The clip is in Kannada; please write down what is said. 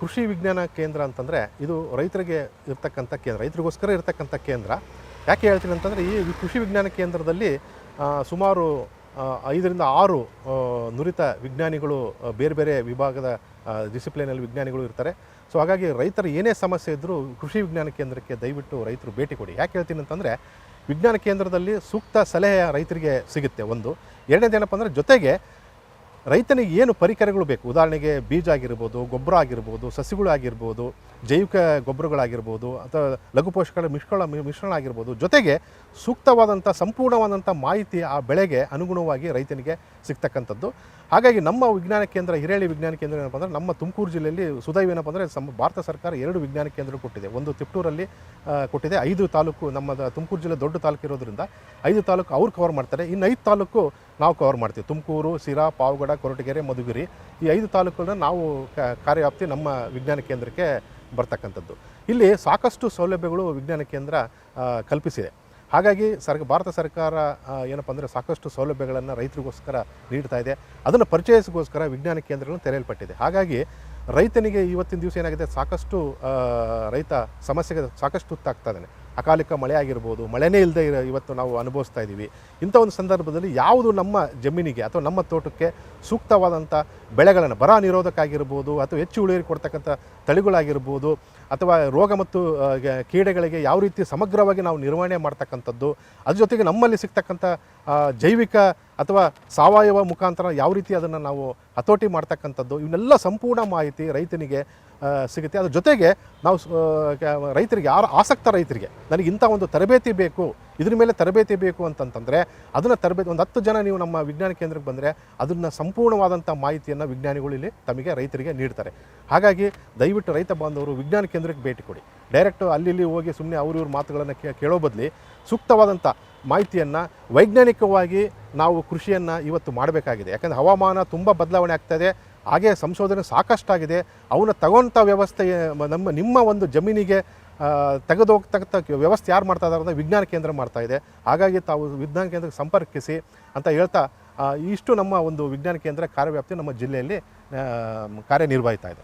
ಕೃಷಿ ವಿಜ್ಞಾನ ಕೇಂದ್ರ ಅಂತಂದರೆ ಇದು ರೈತರಿಗೆ ಇರ್ತಕ್ಕಂಥ ಕೇಂದ್ರ, ರೈತರಿಗೋಸ್ಕರ ಇರ್ತಕ್ಕಂಥ ಕೇಂದ್ರ. ಯಾಕೆ ಹೇಳ್ತೀನಿ ಅಂತಂದರೆ ಈ ಕೃಷಿ ವಿಜ್ಞಾನ ಕೇಂದ್ರದಲ್ಲಿ ಸುಮಾರು ಐದರಿಂದ ಆರು ನುರಿತ ವಿಜ್ಞಾನಿಗಳು ಬೇರೆ ಬೇರೆ ವಿಭಾಗದ ಡಿಸಿಪ್ಲಿನಲ್ಲಿ ವಿಜ್ಞಾನಿಗಳು ಇರ್ತಾರೆ. ಸೊ ಹಾಗಾಗಿ ರೈತರ ಏನೇ ಸಮಸ್ಯೆ ಇದ್ದರೂ ಕೃಷಿ ವಿಜ್ಞಾನ ಕೇಂದ್ರಕ್ಕೆ ದಯವಿಟ್ಟು ರೈತರು ಭೇಟಿ ಕೊಡಿ. ಯಾಕೆ ಹೇಳ್ತೀನಿ ಅಂತಂದರೆ ವಿಜ್ಞಾನ ಕೇಂದ್ರದಲ್ಲಿ ಸೂಕ್ತ ಸಲಹೆ ರೈತರಿಗೆ ಸಿಗುತ್ತೆ ಒಂದು. ಎರಡನೇದೇನಪ್ಪ ಅಂದರೆ ಜೊತೆಗೆ ರೈತನಿಗೆ ಏನು ಪರಿಕರಗಳು ಬೇಕು? ಉದಾಹರಣೆಗೆ ಬೀಜ ಆಗಿರ್ಬೋದು, ಗೊಬ್ಬರ ಆಗಿರ್ಬೋದು, ಸಸಿಗಳು ಆಗಿರ್ಬೋದು, ಜೈವಿಕ ಗೊಬ್ಬರಗಳಾಗಿರ್ಬೋದು, ಅಥವಾ ಲಘು ಪೋಷಕಗಳ ಮಿಶ್ರಣ ಮಿಶ್ರಣ ಆಗಿರ್ಬೋದು. ಜೊತೆಗೆ ಸೂಕ್ತವಾದಂಥ, ಸಂಪೂರ್ಣವಾದಂಥ ಮಾಹಿತಿ ಆ ಬೆಳೆಗೆ ಅನುಗುಣವಾಗಿ ರೈತನಿಗೆ ಸಿಗ್ತಕ್ಕಂಥದ್ದು. ಹಾಗಾಗಿ ನಮ್ಮ ವಿಜ್ಞಾನ ಕೇಂದ್ರ, ಹಿರೇಳಿ ವಿಜ್ಞಾನ ಕೇಂದ್ರ ಏನಪ್ಪ ಅಂದರೆ ನಮ್ಮ ತುಮಕೂರು ಜಿಲ್ಲೆಯಲ್ಲಿ ಸುದೈವ ಏನಪ್ಪ ಅಂದರೆ ಸಮ ಭಾರತ ಸರ್ಕಾರ ಎರಡು ವಿಜ್ಞಾನ ಕೇಂದ್ರ ಕೊಟ್ಟಿದೆ. ಒಂದು ತಿಪ್ಟೂರಲ್ಲಿ ಕೊಟ್ಟಿದೆ. ಐದು ತಾಲೂಕು ನಮ್ಮ ತುಮಕೂರು ಜಿಲ್ಲೆ ದೊಡ್ಡ ತಾಲೂಕು ಇರೋದ್ರಿಂದ ಐದು ತಾಲೂಕು ಅವ್ರು ಕವರ್ ಮಾಡ್ತಾರೆ. ಇನ್ನು ಐದು ತಾಲೂಕು ನಾವು ಕವರ್ ಮಾಡ್ತೀವಿ. ತುಮಕೂರು ಸಿರಾ ಪಾವಗಡ, ಕೊರಟಗೆರೆ, ಮಧುಗಿರಿ ಈ ಐದು ತಾಲೂಕುಗಳನ್ನ ನಾವು ಕಾರ್ಯವ್ಯಾಪ್ತಿ ನಮ್ಮ ವಿಜ್ಞಾನ ಕೇಂದ್ರಕ್ಕೆ ಬರ್ತಕ್ಕಂಥದ್ದು. ಇಲ್ಲಿ ಸಾಕಷ್ಟು ಸೌಲಭ್ಯಗಳು ವಿಜ್ಞಾನ ಕೇಂದ್ರ ಕಲ್ಪಿಸಿದೆ. ಹಾಗಾಗಿ ಸರ್, ಭಾರತ ಸರ್ಕಾರ ಏನಪ್ಪ ಅಂದರೆ ಸಾಕಷ್ಟು ಸೌಲಭ್ಯಗಳನ್ನು ರೈತರಿಗೋಸ್ಕರ ನೀಡ್ತಾ ಇದೆ. ಅದನ್ನು ಪರಿಚಯಿಸಗೋಸ್ಕರ ವಿಜ್ಞಾನ ಕೇಂದ್ರಗಳನ್ನು ತೆರೆಯಲ್ಪಟ್ಟಿದೆ. ಹಾಗಾಗಿ ರೈತನಿಗೆ ಇವತ್ತಿನ ದಿವಸ ಏನಾಗಿದೆ? ಸಾಕಷ್ಟು ರೈತ ಸಮಸ್ಯೆಗೆ ಸಾಕಷ್ಟು ತುತ್ತಾಗ್ತಾ ಇದ್ದಾನೆ. ಅಕಾಲಿಕ ಮಳೆ ಆಗಿರ್ಬೋದು, ಮಳೆನೇ ಇಲ್ಲದೆ ಇವತ್ತು ನಾವು ಅನುಭವಿಸ್ತಾ ಇದ್ದೀವಿ. ಇಂಥ ಒಂದು ಸಂದರ್ಭದಲ್ಲಿ ಯಾವುದು ನಮ್ಮ ಜಮೀನಿಗೆ ಅಥವಾ ನಮ್ಮ ತೋಟಕ್ಕೆ ಸೂಕ್ತವಾದಂಥ ಬೆಳೆಗಳನ್ನು, ಬರ ನಿರೋಧಕ ಆಗಿರ್ಬೋದು ಅಥವಾ ಹೆಚ್ಚು ಇಳುವರಿ ಕೊಡ್ತಕ್ಕಂಥ ತಳಿಗಳಾಗಿರ್ಬೋದು ಅಥವಾ ರೋಗ ಮತ್ತು ಕೀಡೆಗಳಿಗೆ ಯಾವ ರೀತಿ ಸಮಗ್ರವಾಗಿ ನಾವು ನಿರ್ವಹಣೆ ಮಾಡ್ತಕ್ಕಂಥದ್ದು, ಅದ್ರ ಜೊತೆಗೆ ನಮ್ಮಲ್ಲಿ ಸಿಗ್ತಕ್ಕಂಥ ಜೈವಿಕ ಅಥವಾ ಸಾವಯವ ಮುಖಾಂತರ ಯಾವ ರೀತಿ ಅದನ್ನು ನಾವು ಹತೋಟಿ ಮಾಡ್ತಕ್ಕಂಥದ್ದು, ಇವನ್ನೆಲ್ಲ ಸಂಪೂರ್ಣ ಮಾಹಿತಿ ರೈತನಿಗೆ ಸಿಗುತ್ತೆ. ಅದ್ರ ಜೊತೆಗೆ ನಾವು ರೈತರಿಗೆ ಯಾರು ಆಸಕ್ತ ರೈತರಿಗೆ ನನಗೆ ಇಂಥ ಒಂದು ತರಬೇತಿ ಬೇಕು, ಇದ್ರ ಮೇಲೆ ತರಬೇತಿ ಬೇಕು ಅಂತಂತಂದರೆ ಅದನ್ನು ತರಬೇತಿ, ಒಂದು ಹತ್ತು ಜನ ನೀವು ನಮ್ಮ ವಿಜ್ಞಾನ ಕೇಂದ್ರಕ್ಕೆ ಬಂದರೆ ಅದನ್ನು ಸಂಪೂರ್ಣವಾದಂಥ ಮಾಹಿತಿಯನ್ನು ವಿಜ್ಞಾನಿಗಳು ಇಲ್ಲಿ ತಮಗೆ ರೈತರಿಗೆ ನೀಡ್ತಾರೆ. ಹಾಗಾಗಿ ದಯವಿಟ್ಟು ರೈತ ಬಾಂಧವರು ವಿಜ್ಞಾನ ಕೇಂದ್ರಕ್ಕೆ ಭೇಟಿ ಕೊಡಿ. ಡೈರೆಕ್ಟು ಅಲ್ಲಿ ಹೋಗಿ ಸುಮ್ಮನೆ ಅವ್ರ ಇವ್ರ ಮಾತುಗಳನ್ನು ಕೇಳೋ ಬದಲಿ ಸೂಕ್ತವಾದಂಥ ಮಾಹಿತಿಯನ್ನು ವೈಜ್ಞಾನಿಕವಾಗಿ ನಾವು ಕೃಷಿಯನ್ನು ಇವತ್ತು ಮಾಡಬೇಕಾಗಿದೆ. ಯಾಕಂದರೆ ಹವಾಮಾನ ತುಂಬ ಬದಲಾವಣೆ ಆಗ್ತದೆ ಹಾಗೆ ಸಂಶೋಧನೆ ಸಾಕಷ್ಟಾಗಿದೆ. ಅವನ್ನ ತಗೊಂಥ ವ್ಯವಸ್ಥೆ, ನಮ್ಮ, ನಿಮ್ಮ ಒಂದು ಜಮೀನಿಗೆ ತೆಗೆದು ತೆಗೆದೋಗ್ತಕ್ಕಂಥ ವ್ಯವಸ್ಥೆ ಯಾರು ಮಾಡ್ತಾ ಇದ್ದಾರೆ ಅಂದರೆ ವಿಜ್ಞಾನ ಕೇಂದ್ರ ಮಾಡ್ತಾ ಇದೆ. ಹಾಗಾಗಿ ತಾವು ವಿಜ್ಞಾನ ಕೇಂದ್ರಕ್ಕೆ ಸಂಪರ್ಕಿಸಿ ಅಂತ ಹೇಳ್ತಾ ಇಷ್ಟು ನಮ್ಮ ಒಂದು ವಿಜ್ಞಾನ ಕೇಂದ್ರ ಕಾರ್ಯವ್ಯಾಪ್ತಿ ನಮ್ಮ ಜಿಲ್ಲೆಯಲ್ಲಿ ಕಾರ್ಯನಿರ್ವಹಿಸ್ತಾ ಇದೆ.